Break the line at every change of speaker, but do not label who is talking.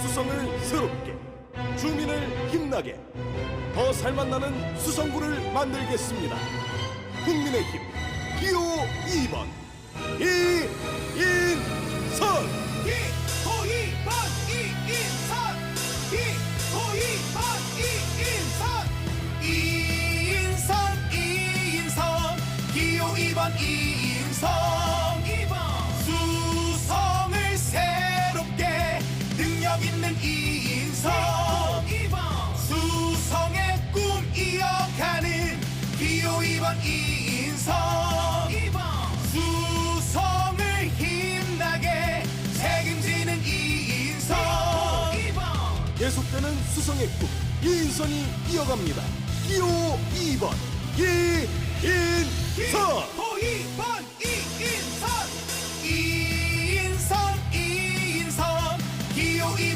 수성을 새롭게 주민을 힘나게 더 살맛나는 수성구를 만들겠습니다. 국민의힘 기호 2번 이인선!
기호이번 이인선! 기호이번 이인선! 이인선 이인선! 기호 2번 이인선 없는 이 인생 수성의 꿈 이어가는 비오 이번 이 인생 수성을 힘나게 책임지는 이 인생
계속되는 수성의 꿈 인선이 이어갑니다. 기호 2번 이인선 호 2번 이인선 이인선 이인선
기호 2번